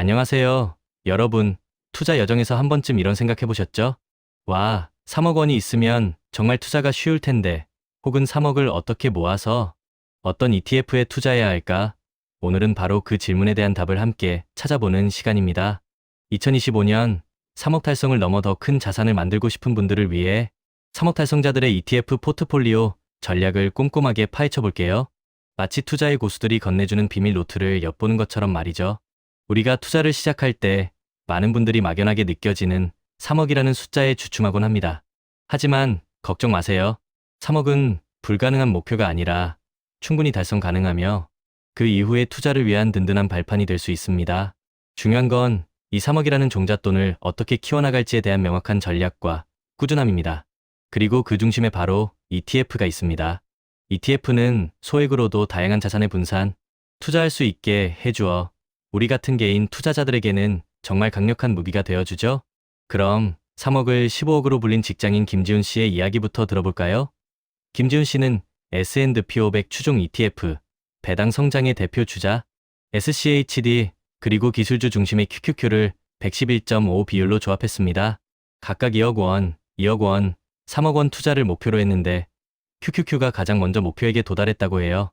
안녕하세요. 여러분, 투자 여정에서 한 번쯤 이런 생각 해보셨죠? 와, 3억 원이 있으면 정말 투자가 쉬울 텐데, 혹은 3억을 어떻게 모아서 어떤 ETF에 투자해야 할까? 오늘은 바로 그 질문에 대한 답을 함께 찾아보는 시간입니다. 2025년 3억 달성을 넘어 더 큰 자산을 만들고 싶은 분들을 위해 3억 달성자들의 ETF 포트폴리오 전략을 꼼꼼하게 파헤쳐 볼게요. 마치 투자의 고수들이 건네주는 비밀 노트를 엿보는 것처럼 말이죠. 우리가 투자를 시작할 때 많은 분들이 막연하게 느껴지는 3억이라는 숫자에 주춤하곤 합니다. 하지만 걱정 마세요. 3억은 불가능한 목표가 아니라 충분히 달성 가능하며 그 이후의 투자를 위한 든든한 발판이 될 수 있습니다. 중요한 건 이 3억이라는 종잣돈을 어떻게 키워나갈지에 대한 명확한 전략과 꾸준함입니다. 그리고 그 중심에 바로 ETF가 있습니다. ETF는 소액으로도 다양한 자산의 분산, 투자할 수 있게 해주어 우리 같은 개인 투자자들에게는 정말 강력한 무기가 되어주죠. 그럼 3억을 15억으로 불린 직장인 김지훈 씨의 이야기부터 들어볼까요? 김지훈 씨는 S&P 500 추종 ETF, 배당 성장의 대표 주자, SCHD, 그리고 기술주 중심의 QQQ를 111.5 비율로 조합했습니다. 각각 2억 원, 2억 원, 3억 원 투자를 목표로 했는데 QQQ가 가장 먼저 목표에게 도달했다고 해요.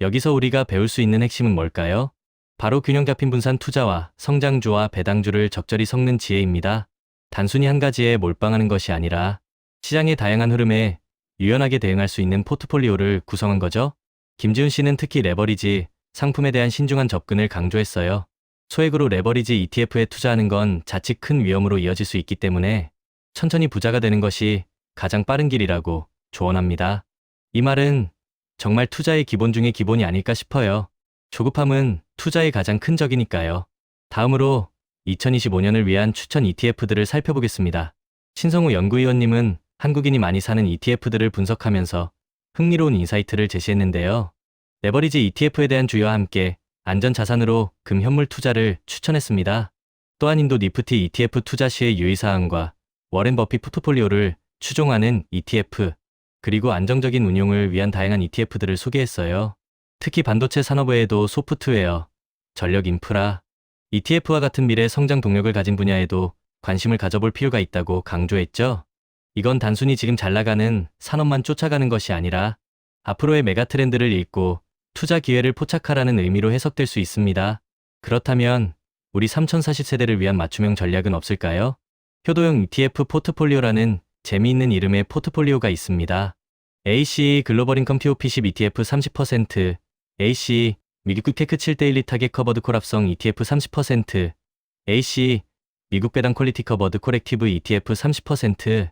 여기서 우리가 배울 수 있는 핵심은 뭘까요? 바로 균형 잡힌 분산 투자와 성장주와 배당주를 적절히 섞는 지혜입니다. 단순히 한 가지에 몰빵하는 것이 아니라 시장의 다양한 흐름에 유연하게 대응할 수 있는 포트폴리오를 구성한 거죠. 김지훈 씨는 특히 레버리지, 상품에 대한 신중한 접근을 강조했어요. 소액으로 레버리지 ETF에 투자하는 건 자칫 큰 위험으로 이어질 수 있기 때문에 천천히 부자가 되는 것이 가장 빠른 길이라고 조언합니다. 이 말은 정말 투자의 기본 중의 기본이 아닐까 싶어요. 조급함은 투자의 가장 큰 적이니까요. 다음으로 2025년을 위한 추천 ETF들을 살펴보겠습니다. 신성우 연구위원님은 한국인이 많이 사는 ETF들을 분석하면서 흥미로운 인사이트를 제시했는데요. 레버리지 ETF에 대한 주요와 함께 안전 자산으로 금현물 투자를 추천했습니다. 또한 인도 니프티 ETF 투자 시의 유의사항과 워렌 버핏 포트폴리오를 추종하는 ETF, 그리고 안정적인 운용을 위한 다양한 ETF들을 소개했어요. 특히 반도체 산업 외에도 소프트웨어, 전력 인프라, ETF와 같은 미래 성장 동력을 가진 분야에도 관심을 가져볼 필요가 있다고 강조했죠. 이건 단순히 지금 잘 나가는 산업만 쫓아가는 것이 아니라 앞으로의 메가 트렌드를 읽고 투자 기회를 포착하라는 의미로 해석될 수 있습니다. 그렇다면 우리 3040세대를 위한 맞춤형 전략은 없을까요? 효도형 ETF 포트폴리오라는 재미있는 이름의 포트폴리오가 있습니다. ACE 글로벌 인컴 TOP10 ETF 30%, ACE 미국 테크 7대1 타겟 커버드 콜합성 ETF 30%, ACE 미국 배당 퀄리티 커버드 코렉티브 ETF 30%,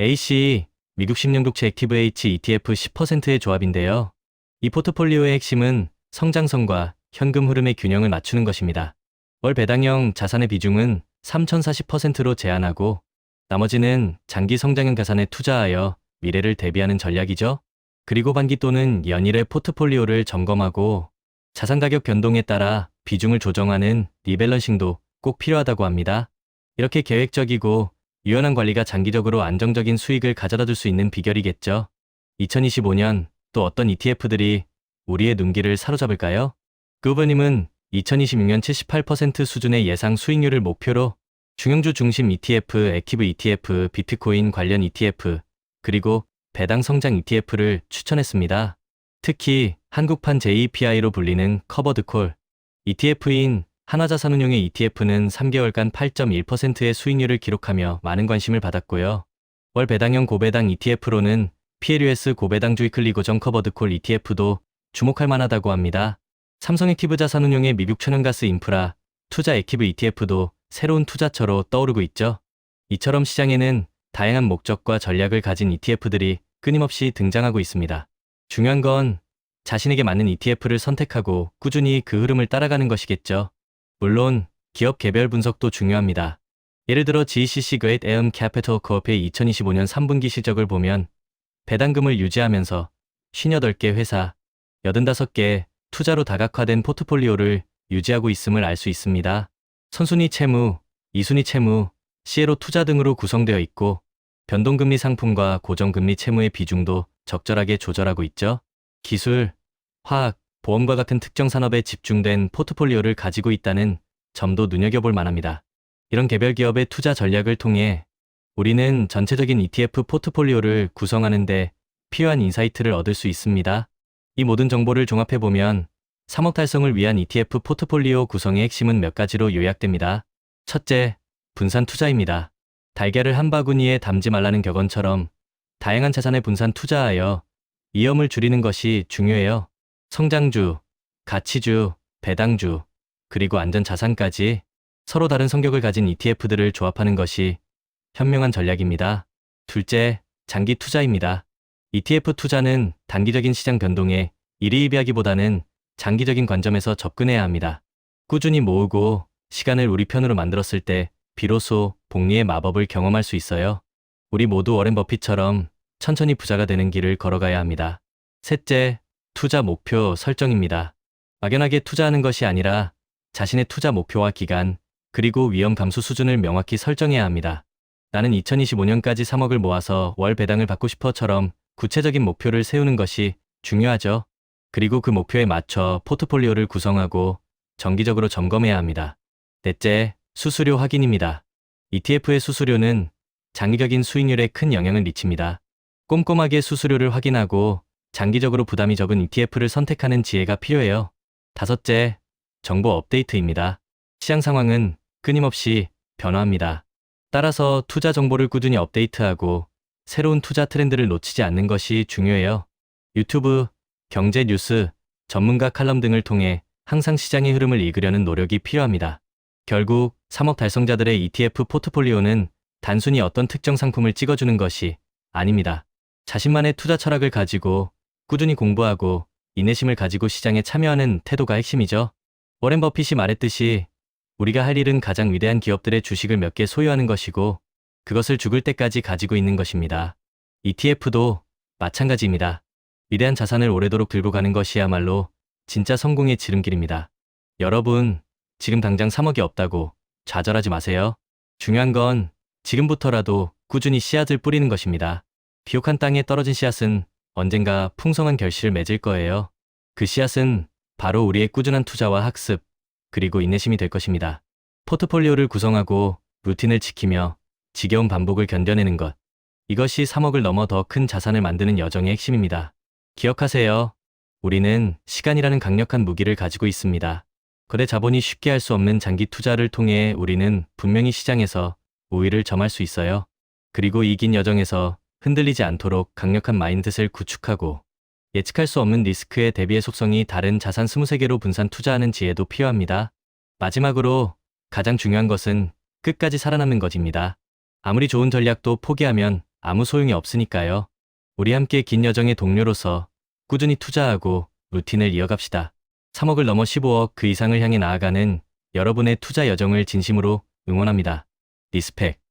ACE 미국 10년국채 액티브 H ETF 10%의 조합인데요. 이 포트폴리오의 핵심은 성장성과 현금 흐름의 균형을 맞추는 것입니다. 월 배당형 자산의 비중은 3040%로 제한하고 나머지는 장기 성장형 자산에 투자하여 미래를 대비하는 전략이죠. 그리고 반기 또는 연일의 포트폴리오를 점검하고 자산 가격 변동에 따라 비중을 조정하는 리밸런싱도 꼭 필요하다고 합니다. 이렇게 계획적이고 유연한 관리가 장기적으로 안정적인 수익을 가져다 줄 수 있는 비결이겠죠. 2025년 또 어떤 ETF들이 우리의 눈길을 사로잡을까요? 그우버님은 2026년 78% 수준의 예상 수익률을 목표로 중형주 중심 ETF, 액티브 ETF, 비트코인 관련 ETF, 그리고 배당 성장 ETF를 추천했습니다. 특히 한국판 JEPI로 불리는 커버드콜 ETF인 하나자산운용의 ETF는 3개월간 8.1%의 수익률을 기록하며 많은 관심을 받았고요. 월 배당형 고배당 ETF로는 PLUS 고배당주의 클리 고정 커버드콜 ETF도 주목할 만하다고 합니다. 삼성 액티브 자산운용의 미국 천연가스 인프라 투자 액티브 ETF도 새로운 투자처로 떠오르고 있죠. 이처럼 시장에는 다양한 목적과 전략을 가진 ETF들이 끊임없이 등장하고 있습니다. 중요한 건 자신에게 맞는 ETF를 선택하고 꾸준히 그 흐름을 따라가는 것이겠죠. 물론 기업 개별 분석도 중요합니다. 예를 들어 GCC 그레이트 에엄 캐피털 코업의 2025년 3분기 실적을 보면 배당금을 유지하면서 58개 회사, 85개 투자로 다각화된 포트폴리오를 유지하고 있음을 알 수 있습니다. 선순위 채무, 이순위 채무, CLO 투자 등으로 구성되어 있고 변동금리 상품과 고정금리 채무의 비중도 적절하게 조절하고 있죠. 기술, 화학, 보험과 같은 특정 산업에 집중된 포트폴리오를 가지고 있다는 점도 눈여겨볼 만합니다. 이런 개별 기업의 투자 전략을 통해 우리는 전체적인 ETF 포트폴리오를 구성하는데 필요한 인사이트를 얻을 수 있습니다. 이 모든 정보를 종합해보면 3억 달성을 위한 ETF 포트폴리오 구성의 핵심은 몇 가지로 요약됩니다. 첫째, 분산 투자입니다. 달걀을 한 바구니에 담지 말라는 격언처럼 다양한 자산에 분산 투자하여 위험을 줄이는 것이 중요해요. 성장주, 가치주, 배당주, 그리고 안전자산까지 서로 다른 성격을 가진 ETF들을 조합하는 것이 현명한 전략입니다. 둘째, 장기 투자입니다. ETF 투자는 단기적인 시장 변동에 일희일비하기보다는 장기적인 관점에서 접근해야 합니다. 꾸준히 모으고 시간을 우리 편으로 만들었을 때 비로소 복리의 마법을 경험할 수 있어요. 우리 모두 워렌 버핏처럼 천천히 부자가 되는 길을 걸어가야 합니다. 셋째, 투자 목표 설정입니다. 막연하게 투자하는 것이 아니라 자신의 투자 목표와 기간, 그리고 위험 감수 수준을 명확히 설정해야 합니다. 나는 2025년까지 3억을 모아서 월 배당을 받고 싶어처럼 구체적인 목표를 세우는 것이 중요하죠. 그리고 그 목표에 맞춰 포트폴리오를 구성하고 정기적으로 점검해야 합니다. 넷째, 수수료 확인입니다. ETF의 수수료는 장기적인 수익률에 큰 영향을 미칩니다. 꼼꼼하게 수수료를 확인하고 장기적으로 부담이 적은 ETF를 선택하는 지혜가 필요해요. 다섯째, 정보 업데이트입니다. 시장 상황은 끊임없이 변화합니다. 따라서 투자 정보를 꾸준히 업데이트하고 새로운 투자 트렌드를 놓치지 않는 것이 중요해요. 유튜브, 경제 뉴스, 전문가 칼럼 등을 통해 항상 시장의 흐름을 읽으려는 노력이 필요합니다. 결국 3억 달성자들의 ETF 포트폴리오는 단순히 어떤 특정 상품을 찍어주는 것이 아닙니다. 자신만의 투자 철학을 가지고 꾸준히 공부하고 인내심을 가지고 시장에 참여하는 태도가 핵심이죠. 워렌 버핏이 말했듯이 우리가 할 일은 가장 위대한 기업들의 주식을 몇 개 소유하는 것이고 그것을 죽을 때까지 가지고 있는 것입니다. ETF도 마찬가지입니다. 위대한 자산을 오래도록 들고 가는 것이야말로 진짜 성공의 지름길입니다. 여러분, 지금 당장 3억이 없다고 좌절하지 마세요. 중요한 건 지금부터라도 꾸준히 씨앗을 뿌리는 것입니다. 비옥한 땅에 떨어진 씨앗은 언젠가 풍성한 결실을 맺을 거예요. 그 씨앗은 바로 우리의 꾸준한 투자와 학습, 그리고 인내심이 될 것입니다. 포트폴리오를 구성하고 루틴을 지키며 지겨운 반복을 견뎌내는 것. 이것이 3억을 넘어 더 큰 자산을 만드는 여정의 핵심입니다. 기억하세요. 우리는 시간이라는 강력한 무기를 가지고 있습니다. 거대 자본이 쉽게 할 수 없는 장기 투자를 통해 우리는 분명히 시장에서 우위를 점할 수 있어요. 그리고 이 긴 여정에서 흔들리지 않도록 강력한 마인드셋을 구축하고 예측할 수 없는 리스크에 대비의 속성이 다른 자산 23개로 분산 투자하는 지혜도 필요합니다. 마지막으로 가장 중요한 것은 끝까지 살아남는 것입니다. 아무리 좋은 전략도 포기하면 아무 소용이 없으니까요. 우리 함께 긴 여정의 동료로서 꾸준히 투자하고 루틴을 이어갑시다. 3억을 넘어 15억 그 이상을 향해 나아가는 여러분의 투자 여정을 진심으로 응원합니다. 리스펙.